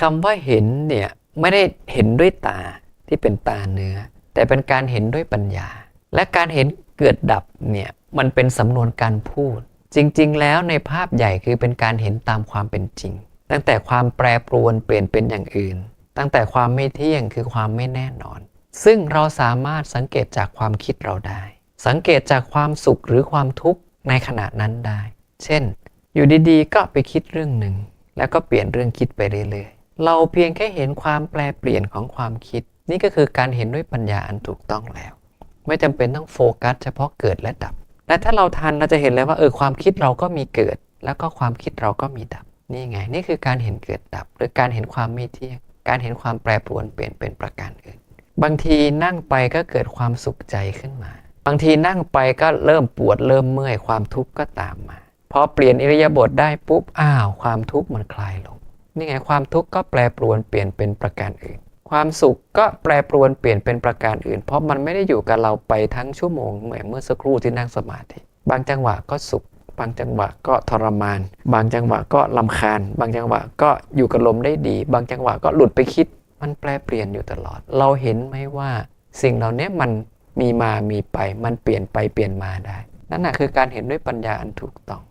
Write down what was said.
คำว่าเห็นเนี่ยไม่ได้เห็นด้วยตาที่เป็นตาเนื้อ แต่เป็นการเห็นด้วยปัญญา และการเห็นเกิดดับเนี่ยมันเป็นสำนวนการพูด จริง ๆ แล้วในภาพใหญ่คือเป็นการเห็นตามความเป็นจริง ตั้งแต่ความแปรปรวนเปลี่ยนเป็นอย่างอื่น ตั้งแต่ความไม่เที่ยงคือความไม่แน่นอน ซึ่งเราสามารถสังเกตจากความคิดเราได้ สังเกตจากความสุขหรือความทุกข์ในขณะนั้นได้ เช่น อยู่ดีๆ ก็ไปคิดเรื่องหนึ่ง แล้วก็เปลี่ยนเรื่องคิดไปเรื่อย เราเพียงแค่เห็นความแปลเปลี่ยนของความคิด นี่ก็คือการเห็นด้วยปัญญาอันถูกต้องแล้ว ไม่จำเป็นต้องโฟกัส เฉพาะเกิดและดับ และถ้าเราทันเราจะเห็นเลยว่าเออความคิดเราก็มีเกิด แล้วก็ความคิดเราก็มีดับนี่ไง นี่คือการเห็นเกิดดับ หรือการเห็นความไม่เที่ยง การเห็นความแปรปรวนเปลี่ยนเป็นประการอื่น บางทีนั่งไปก็เกิดความสุขใจขึ้นมา บางทีนั่งไปก็เริ่มปวดเริ่มเมื่อยความทุกข์ก็ตามมาพอเปลี่ยนอิริยาบถได้ปุ๊บอ้าว ความทุกข์มันคลายลง นี่ไงความทุกข์ก็แปรปรวนเปลี่ยนเป็นประการอื่น ความสุขก็แปรปรวนเปลี่ยนเป็นประการอื่น เพราะมันไม่ได้อยู่กับเราไปทั้งชั่วโมงเหมือนเมื่อสักครู่ที่นั่งสมาธิบางจังหวะก็สุข บางจังหวะก็ทรมาน บางจังหวะก็ลำคาญ บางจังหวะก็อยู่กับลมได้ดี บางจังหวะก็หลุดไปคิด มันแปรเปลี่ยนอยู่ตลอด เราเห็นไหมว่าสิ่งเหล่านี้มันมีมามีไป มันเปลี่ยนไปเปลี่ยนมาได้ นั่นแหะคือการเห็นด้วยปัญญาอันถูกต้อง